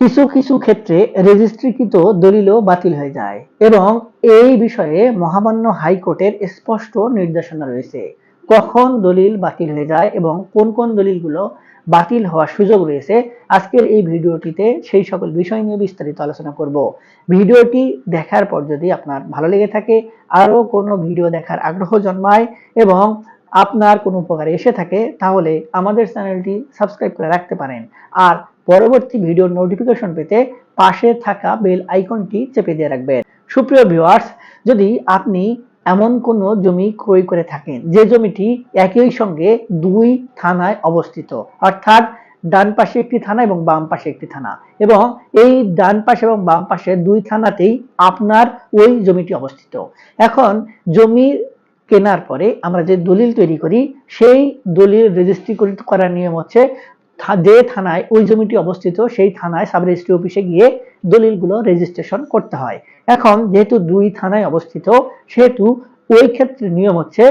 কিছু কিছু ক্ষেত্রে রেজিস্ট্রিকৃত দলিলও বাতিল হয়ে যায় এবং এই বিষয়ে মহামান্য হাইকোর্টের স্পষ্ট নির্দেশনা রয়েছে। কখন দলিল বাতিল হয়ে যায় এবং কোন কোন দলিলগুলো বাতিল হওয়ার সুযোগ রয়েছে আজকের এই ভিডিওটিতে সেই সকল বিষয় নিয়ে বিস্তারিত আলোচনা করব। ভিডিওটি দেখার পর যদি আপনার ভালো লেগে থাকে, আরও কোনো ভিডিও দেখার আগ্রহ জন্মায় এবং আপনার কোনো উপকারে এসে থাকে, তাহলে আমাদের চ্যানেলটি সাবস্ক্রাইব করে রাখতে পারেন। আর পরবর্তী ভিডিওর নোটিফিকেশন পেতে পাশে থাকা বেল আইকনটি চেপে দিয়ে রাখবেন। সুপ্রিয় ভিউয়ার্স যদি আপনি এমন কোনো জমি ক্রয় করে থাকেন, যে জমিটি একই সঙ্গে দুই থানায় অবস্থিত, অর্থাৎ ডান পাশে একটি থানা এবং বাম পাশে একটি থানা, এবং এই ডান পাশে এবং বাম পাশে দুই থানাতেই আপনার ওই জমিটি অবস্থিত। এখন জমি কেনার পরে আমরা যে দলিল তৈরি করি, সেই দলিল রেজিস্ট্রি করার নিয়ম হচ্ছে যে থানায়, ওই জমিটি অবস্থিত, সেই থানায় সাব রেজিস্ট্রি অফিসে গিয়ে দলিলগুলো রেজিস্ট্রেশন করতে হয়। এখন যেহেতু দুই থানায় অবস্থিত, সেহেতু ওই ক্ষেত্রে নিয়ম হচ্ছে,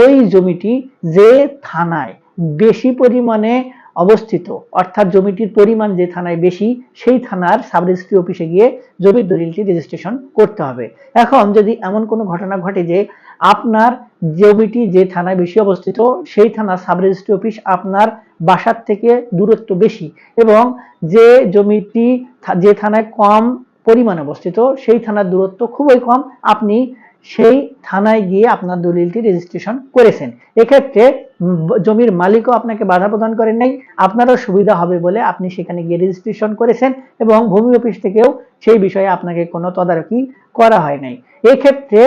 ওই জমিটি যে থানায় বেশি পরিমাণে অবস্থিত। অর্থাৎ জমিটির পরিমাণ যে থানায় বেশি, সেই থানার সাব রেজিস্ট্রি অফিসে গিয়ে জমির দলিলটি রেজিস্ট্রেশন করতে হবে। এখন যদি এমন কোনো ঘটনা ঘটে যে আপনার জমিটি যে থানায় বেশি অবস্থিত, সেই থানার সাব রেজিস্ট্রি অফিস আপনার বাসার থেকে দূরত্ব বেশি এবং যে জমিটি যে থানায় কম পরিমাণে অবস্থিত, সেই থানার দূরত্ব খুবই কম, আপনি সেই থানায় গিয়ে আপনার দলিলটি রেজিস্ট্রেশন করেছেন। এক্ষেত্রে জমির মালিকও আপনাকে বাধা প্রদান করেন নাই। আপনারও সুবিধা হবে বলে আপনি সেখানে গিয়ে রেজিস্ট্রেশন করেছেন এবং ভূমি অফিস থেকেও সেই বিষয়ে আপনাকে কোনো তদারকি করা হয় নাই। এক্ষেত্রে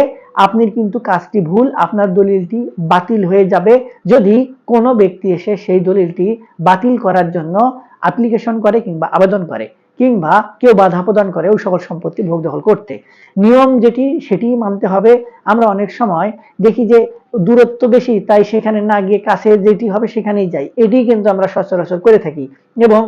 আপনি কিন্তু কাজটি ভুল, আপনার দলিলটি বাতিল হয়ে যাবে। যদি কোনো ব্যক্তি এসে সেই দলিলটি বাতিল করার জন্য অ্যাপ্লিকেশন করে কিংবা আবেদন করে কিংবা কেউ বাধা প্রদান করে ওই সকল সম্পত্তি ভোগ দখল করতে। নিয়ম যেটি সেটি মানতে হবে। আমরা অনেক সময় দেখি যে দূরত্ব বেশি, তাই সেখানে না গিয়ে কাছে যেটি হবে সেখানেই যাই। এটি কিন্তু আমরা সচরাচর করে থাকি এবং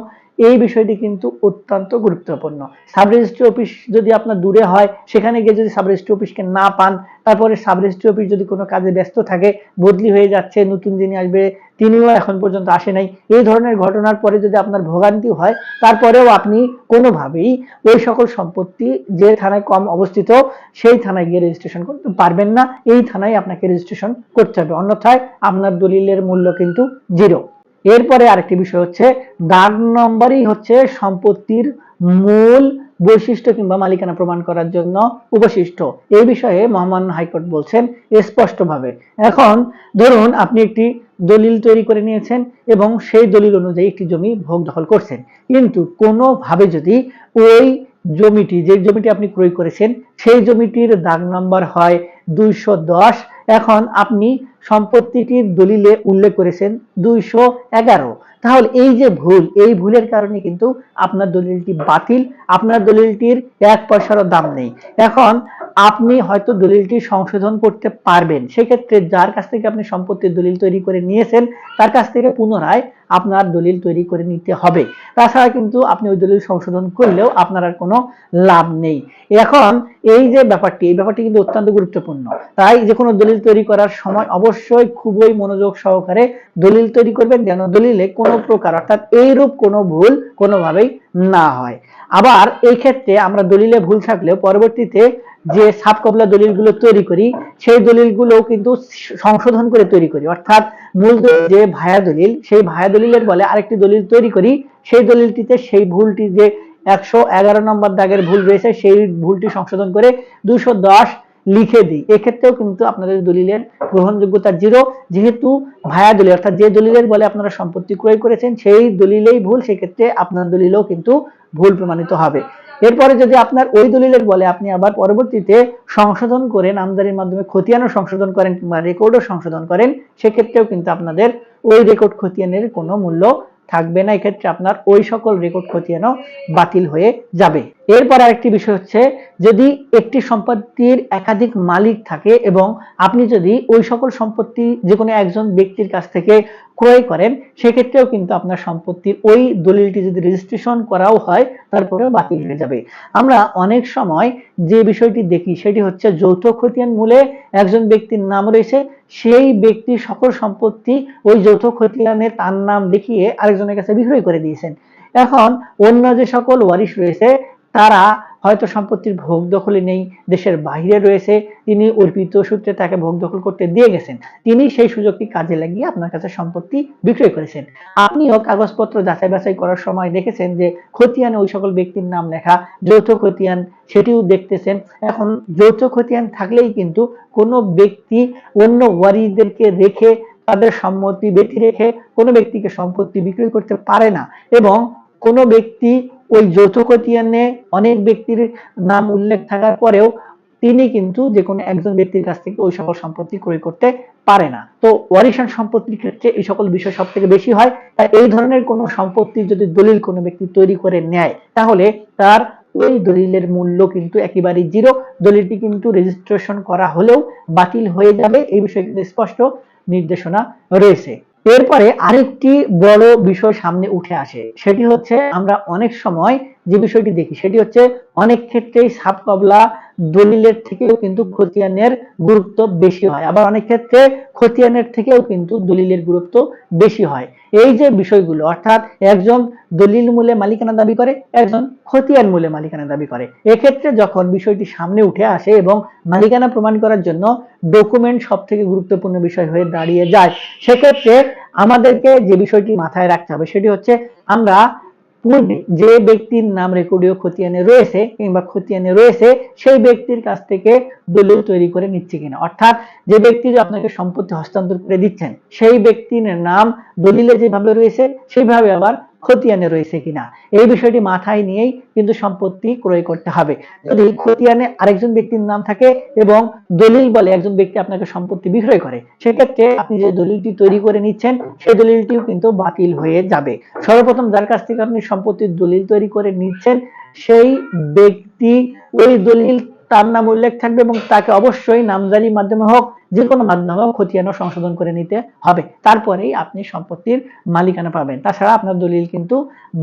এই বিষয়টি কিন্তু অত্যন্ত গুরুত্বপূর্ণ। সাব রেজিস্ট্রি অফিস যদি আপনার দূরে হয়, সেখানে গিয়ে যদি সাব রেজিস্ট্রি অফিসকে না পান, তারপরে সাব রেজিস্ট্রি অফিস যদি কোনো কাজে ব্যস্ত থাকে, বদলি হয়ে যাচ্ছে, নতুন যিনি আসবে তিনিও এখন পর্যন্ত আসে নাই। এই ধরনের ঘটনার পরে যদি আপনার ভোগান্তি হয়, তারপরেও আপনি কোনোভাবেই ওই সকল সম্পত্তি যে থানায় কম অবস্থিত, সেই থানায় গিয়ে রেজিস্ট্রেশন করতে পারবেন না। এই থানায় আপনাকে রেজিস্ট্রেশন করতে হবে। অন্যথায় আপনার দলিলের মূল্য কিন্তু জিরো এরপরে আরেকটি বিষয় হচ্ছে, দাগ নম্বরই হচ্ছে সম্পত্তির মূল বৈশিষ্ট্য কিংবা মালিকানা প্রমাণ করার জন্য উপশিষ্ট। এই বিষয়ে মহামান্য হাইকোর্ট বলছেন স্পষ্টভাবে। এখন ধরুন আপনি একটি দলিল তৈরি করে নিয়েছেন এবং সেই দলিল অনুযায়ী একটি জমি ভোগ দখল করছেন। কিন্তু কোনোভাবে যদি ওই জমিটি, যে জমিটি আপনি ক্রয় করেছেন, সেই জমিটির দাগ নাম্বার হয় দুইশো দশ এখন আপনি সম্পত্তিটির দলিলে উল্লেখ করেছেন দুইশো এগারো। তাহলে এই যে ভুল, এই ভুলের কারণে কিন্তু আপনার দলিলটি বাতিল, আপনার দলিলটির এক পয়সারও দাম নেই। এখন আপনি হয়তো দলিলটি সংশোধন করতে পারবেন। সেক্ষেত্রে যার কাছ থেকে আপনি সম্পত্তির দলিল তৈরি করে নিয়েছেন, তার কাছ থেকে পুনরায় আপনার দলিল তৈরি করে নিতে হবে। তাছাড়া কিন্তু আপনি ওই দলিল সংশোধন করলেও আপনার আর কোনো লাভ নেই। এখন এই যে ব্যাপারটি, এই ব্যাপারটি কিন্তু অত্যন্ত গুরুত্বপূর্ণ। তাই যে কোনো দলিল তৈরি করার সময় অবশ্যই খুবই মনোযোগ সহকারে দলিল তৈরি করবেন, যেন দলিলে কোনো প্রকার অর্থাৎ এইরূপ কোনো ভুল কোনোভাবেই না হয়। আবার এই ক্ষেত্রে আমরা দলিলে ভুল থাকলেও পরবর্তীতে যে সাব কবলা দলিলগুলো তৈরি করি, সেই দলিলগুলো কিন্তু সংশোধন করে তৈরি করি। অর্থাৎ মূল যে ভায়া দলিল, সেই ভায়া দলিলের বলে আরেকটি দলিল তৈরি করি। সেই দলিলটিতে সেই ভুলটি যে একশো এগারো নম্বর দাগের ভুল রয়েছে, সেই ভুলটি সংশোধন করে দুশো দশ লিখে দিই। এক্ষেত্রেও কিন্তু আপনাদের দলিলের গ্রহণযোগ্যতা জিরো। যেহেতু ভায়া দলিল, অর্থাৎ যে দলিলের বলে আপনারা সম্পত্তি ক্রয় করেছেন, সেই দলিলেই ভুল, সেক্ষেত্রে আপনার দলিলও কিন্তু ভুল প্রমাণিত হবে। এরপরে যদি আপনার ওই দলিলের বলে আপনি আবার পরবর্তীতে সংশোধন করেন আমদানির মাধ্যমে খতিয়ানও সংশোধন করেন কিংবা রেকর্ডও সংশোধন করেন, সেক্ষেত্রেও কিন্তু আপনাদের ওই রেকর্ড খতিয়ানের কোনো মূল্য থাকবে না। এক্ষেত্রে আপনার ওই সকল রেকর্ড খতিয়ানও বাতিল হয়ে যাবে। এরপর আরেকটি বিষয় হচ্ছে, যদি একটি সম্পত্তির একাধিক মালিক থাকে এবং আপনি যদি ওই সকল সম্পত্তি যে কোনো একজন ব্যক্তির কাছ থেকে ক্রয় করেন, সেক্ষেত্রেও কিন্তু আপনার সম্পত্তির ওই দলিলটি যদি রেজিস্ট্রেশন করাও হয়, তারপরেও বাতিল হয়ে যাবে। আমরা অনেক সময় যে বিষয়টি দেখি, সেটি হচ্ছে যৌথ খতিয়ান মূলে একজন ব্যক্তির নাম রয়েছে, সেই ব্যক্তি সকল সম্পত্তি ওই যৌথ খতিয়ানে তার নাম দেখিয়ে আরেকজনের কাছে বিক্রয় করে দিয়েছেন। এখন অন্য যে সকল ওয়ারিশ রয়েছে তারা হয়তো সম্পত্তির ভোগ দখলে নেই, দেশের বাইরে রয়েছে। তিনি অর্পিত সূত্রে তাকে ভোগ দখল করতে দিয়ে গেছেন। তিনি সেই সুযোগটি কাজে লাগিয়ে আপনার কাছে সম্পত্তি বিক্রয় করেছেন। আপনিও কাগজপত্র যাচাই বাছাই করার সময় দেখেছেন যে খতিয়ানে ওই সকল ব্যক্তির নাম লেখা, যৌথ খতিয়ান সেটিও দেখতেছেন। এখন যৌথ খতিয়ান থাকলেই কিন্তু কোনো ব্যক্তি অন্য ওয়ারিদেরকে রেখে তাদের সম্মতি ব্যক্তি রেখে কোনো ব্যক্তিকে সম্পত্তি বিক্রয় করতে পারে না। এবং কোনো ব্যক্তি ওই যৌথ খতিয়ানে অনেক ব্যক্তির নাম উল্লেখ থাকার পরেও তিনি কিন্তু যে কোনো একজন ব্যক্তির কাছ থেকে ওই সকল সম্পত্তি ক্রয় করতে পারে না। তো ওয়ারিশান সম্পত্তির ক্ষেত্রে এই সকল বিষয় সব থেকে বেশি হয়। তাই এই ধরনের কোনো সম্পত্তি যদি দলিল কোনো ব্যক্তি তৈরি করে নেয়, তাহলে তার ওই দলিলের মূল্য কিন্তু একেবারেই জিরো। দলিলটি কিন্তু রেজিস্ট্রেশন করা হলেও বাতিল হয়ে যাবে। এই বিষয়ে কিন্তু স্পষ্ট নির্দেশনা রয়েছে। এরপরে আরেকটি বড় বিষয় সামনে উঠে আসে সেটি হচ্ছে আমরা অনেক সময় যে বিষয়টি দেখি, সেটি হচ্ছে অনেক ক্ষেত্রেই সাব কবলা দলিলের থেকেও কিন্তু খতিয়ানের গুরুত্ব বেশি হয়। আবার অনেক ক্ষেত্রে খতিয়ানের থেকেও কিন্তু দলিলের গুরুত্ব বেশি হয়। এই যে বিষয়গুলো, অর্থাৎ একজন দলিল মূলে মালিকানা দাবি করে, একজন খতিয়ান মূলে মালিকানা দাবি করে। এক্ষেত্রে যখন বিষয়টি সামনে উঠে আসে এবং মালিকানা প্রমাণ করার জন্য ডকুমেন্ট সব থেকে গুরুত্বপূর্ণ বিষয় হয়ে দাঁড়িয়ে যায়, সেক্ষেত্রে আমাদেরকে যে বিষয়টি মাথায় রাখতে হবে, সেটি হচ্ছে আমরা পূর্বে যে ব্যক্তির নাম রেকর্ডীয় খতিয়ানে রয়েছে কিংবা খতিয়ানে রয়েছে, সেই ব্যক্তির কাছ থেকে দলিল তৈরি করে নিচ্ছে কিনা। অর্থাৎ যে ব্যক্তি আপনাকে সম্পত্তি হস্তান্তর করে দিচ্ছেন, সেই ব্যক্তির নাম দলিলে যেভাবে রয়েছে সেইভাবে আবার খতিয়ানে রয়েছে কিনা? এই বিষয়টি মাথায় নিয়েই কিন্তু সম্পত্তি ক্রয় করতে হবে। যদি খতিয়ানে আরেকজন ব্যক্তির নাম থাকে এবং দলিল বলে একজন ব্যক্তি আপনাকে সম্পত্তি বিক্রয় করে, সেক্ষেত্রে আপনি যে দলিলটি তৈরি করে নিচ্ছেন, সেই দলিলটিও কিন্তু বাতিল হয়ে যাবে। সর্বপ্রথম যার কাছ থেকে আপনি সম্পত্তির দলিল তৈরি করে নিচ্ছেন, সেই ব্যক্তি ওই দলিল তার নাম উল্লেখ থাকবে এবং তাকে অবশ্যই নামজারির মাধ্যমে হোক যে কোনো মাধ্যমে হোক খতিয়ানো সংশোধন করে নিতে হবে। তারপরেই আপনি সম্পত্তির মালিকানা পাবেন। তাছাড়া আপনার দলিল কিন্তু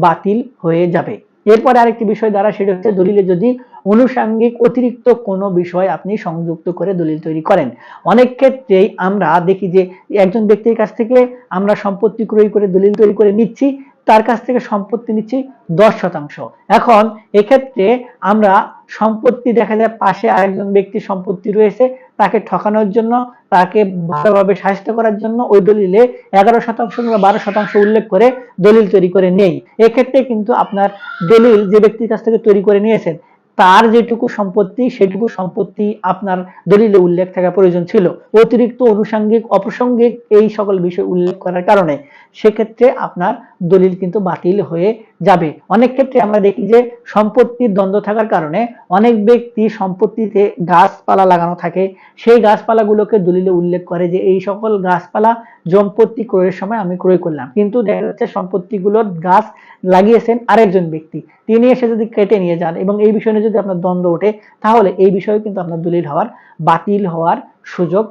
বাতিল হয়ে যাবে। এরপরে আরেকটি বিষয় দ্বারা, সেটা হচ্ছে দলিলে যদি অনুষাঙ্গিক অতিরিক্ত কোনো বিষয় আপনি সংযুক্ত করে দলিল তৈরি করেন। অনেক ক্ষেত্রেই আমরা দেখি যে একজন ব্যক্তির কাছ থেকে আমরা সম্পত্তি ক্রয় করে দলিল তৈরি করে নিচ্ছি তার কাছ থেকে সম্পত্তি নিচ্ছি দশ শতাংশ। এখন এক্ষেত্রে আমরা সম্পত্তি দেখা যায় পাশে আরেকজন ব্যক্তির সম্পত্তি রয়েছে, তাকে ঠকানোর জন্য, তাকে ভালোভাবে শাসিত করার জন্য ওই দলিলে এগারো শতাংশ কিংবা বারো শতাংশ উল্লেখ করে দলিল তৈরি করে নেই। এক্ষেত্রে কিন্তু আপনার দলিল যে ব্যক্তির কাছ থেকে তৈরি করে নিয়েছেন তার যেটুকু সম্পত্তি, সেটুকু সম্পত্তি আপনার দলিলে উল্লেখ থাকা প্রয়োজন ছিল। অতিরিক্ত অনুষাঙ্গিক অপ্রাসঙ্গিক এই সকল বিষয় উল্লেখ করার কারণে সেক্ষেত্রে আপনার দলিল কিন্তু বাতিল হয়ে যাবে। অনেক ক্ষেত্রে আমরা দেখি যে সম্পত্তির দ্বন্দ্ব থাকার কারণে অনেক ব্যক্তি সম্পত্তিতে গাছপালা লাগানো থাকে। সেই গাছপালাগুলোকে দলিলে উল্লেখ করে যে এই সকল গাছপালা সম্পত্তি ক্রয়ের সময় আমি ক্রয় করলাম। কিন্তু দেখা যাচ্ছে সম্পত্তিগুলোর গাছ লাগিয়েছেন আরেকজন ব্যক্তি। তিনি এসে যদি কেটে নিয়ে যান এবং এই বিষয়ে যদি আপনার দ্বন্দ্ব ওঠে, তাহলে এই বিষয়ে কিন্তু আপনার দলিল হওয়ার, বাতিল হওয়ার সুযোগ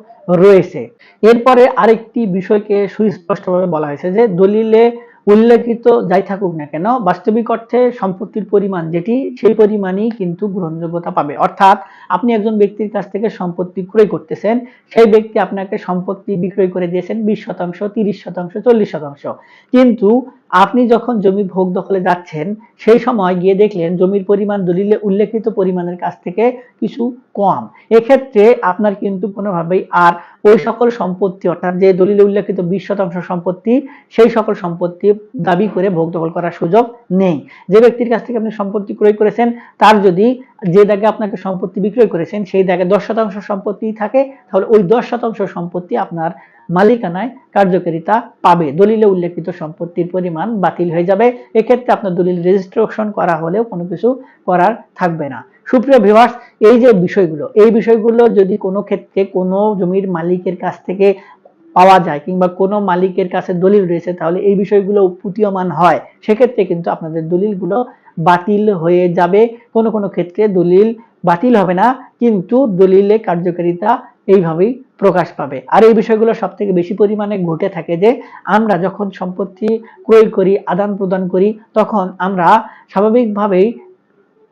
রয়েছে। এরপরে আরেকটি বিষয়কে সুস্পষ্টভাবে বলা হয়েছে যে দলিলে উল্লেখিত যাই থাকুক না কেন, বাস্তবিক অর্থে সম্পত্তির পরিমাণ যেটি, সেই পরিমাণই কিন্তু গ্রহণযোগ্যতা পাবে। অর্থাৎ আপনি একজন ব্যক্তির কাছ থেকে সম্পত্তি ক্রয় করতেছেন, সেই ব্যক্তি আপনাকে সম্পত্তি বিক্রয় করে দিয়েছেন বিশ শতাংশ, তিরিশ শতাংশ, চল্লিশ শতাংশ। কিন্তু আপনি যখন জমি ভোগ দখলে যাচ্ছেন, সেই সময় গিয়ে দেখলেন জমির পরিমাণ দলিলে উল্লেখিত পরিমাণের কাছ থেকে কিছু কম। এক্ষেত্রে আপনার কিন্তু কোনোভাবেই আর ওই সকল সম্পত্তি, অর্থাৎ যে দলিল উল্লেখিত বিশ শতাংশ সম্পত্তি, সেই সকল সম্পত্তি দাবি করে ভোগ দখল করার সুযোগ নেই। যে ব্যক্তির কাছ থেকে আপনি সম্পত্তি ক্রয় করেছেন, তার যদি যে দাগে আপনাকে সম্পত্তি বিক্রয় করেছেন, সেই দাগে দশ শতাংশ সম্পত্তি থাকে, তাহলে ওই দশ শতাংশ সম্পত্তি আপনার মালিকানায় কার্যকারিতা পাবে। দলিলে উল্লেখিত সম্পত্তির পরিমাণ বাতিল হয়ে যাবে। এক্ষেত্রে আপনার দলিল রেজিস্ট্রেশন করা হলেও কোনো কিছু করার থাকবে না। সুপ্রিয় ভিউয়ার্স এই যে বিষয়গুলো, এই বিষয়গুলো যদি কোনো ক্ষেত্রে কোনো জমির মালিকের কাছ থেকে পাওয়া যায় কিংবা কোনো মালিকের কাছে দলিল রয়েছে, তাহলে এই বিষয়গুলো প্রতীয়মান হয়। সেক্ষেত্রে কিন্তু আপনাদের দলিলগুলো বাতিল হয়ে যাবে। কোনো কোনো ক্ষেত্রে দলিল বাতিল হবে না, কিন্তু দলিলে কার্যকারিতা এইভাবেই প্রকাশ পাবে। আর এই বিষয়গুলো সব থেকে বেশি পরিমাণে ঘটে থাকে যে, আমরা যখন সম্পত্তি ক্রয় করি, আদান প্রদান করি, তখন আমরা স্বাভাবিকভাবেই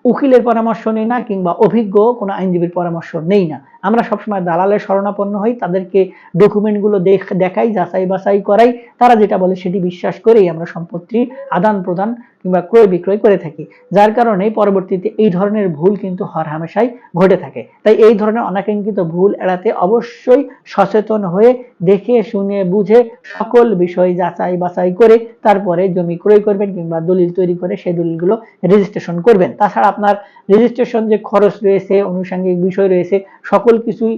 উকিলের পরামর্শ নেই না কিংবা অভিজ্ঞ কোনো আইনজীবীর পরামর্শ নেই না। আমরা সবসময় দালালের শরণাপন্ন হই, তাদেরকে ডকুমেন্টগুলো দেখাই, যাচাই বাছাই করাই, তারা যেটা বলে সেটি বিশ্বাস করেই আমরা সম্পত্তি আদান প্রদান কিংবা ক্রয় বিক্রয় করে থাকি। যার কারণে পরবর্তীতে এই ধরনের ভুল কিন্তু হর হামেশাই ঘটে থাকে। তাই এই ধরনের অনাকাঙ্ক্ষিত ভুল এড়াতে অবশ্যই সচেতন হয়ে দেখে, শুনে, বুঝে সকল বিষয় যাচাই বাছাই করে তারপরে জমি ক্রয় করবেন কিংবা দলিল তৈরি করে সেই দলিলগুলো রেজিস্ট্রেশন করবেন। তাছাড়া আপনার রেজিস্ট্রেশন যে খরচ রয়েছে, আনুষঙ্গিক বিষয় রয়েছে, সকল কিছুই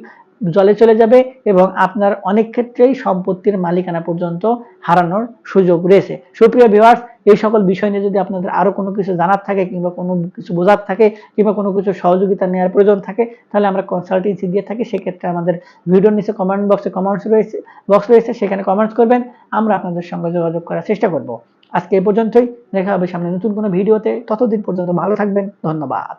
জলে চলে যাবে এবং আপনার অনেক ক্ষেত্রেই সম্পত্তির মালিকানা পর্যন্ত হারানোর সুযোগ রয়েছে। সুপ্রিয় ভিউয়ার্স এই সকল বিষয় নিয়ে যদি আপনাদের আরও কোনো কিছু জানার থাকে কিংবা কোনো কিছু বোঝার থাকে কিংবা কোনো কিছু সহযোগিতা নেওয়ার প্রয়োজন থাকে, তাহলে আমরা কনসালটেন্সি দিয়ে থাকি। সেক্ষেত্রে আমাদের ভিডিওর নিচে কমেন্ট বক্সে কমেন্টস রয়েছে বক্স রয়েছে, সেখানে কমেন্টস করবেন। আমরা আপনাদের সঙ্গে যোগাযোগ করার চেষ্টা করব। আজকে এই পর্যন্তই। দেখা হবে সামনে নতুন কোনো ভিডিওতে ততদিন পর্যন্ত ভালো থাকবেন। ধন্যবাদ।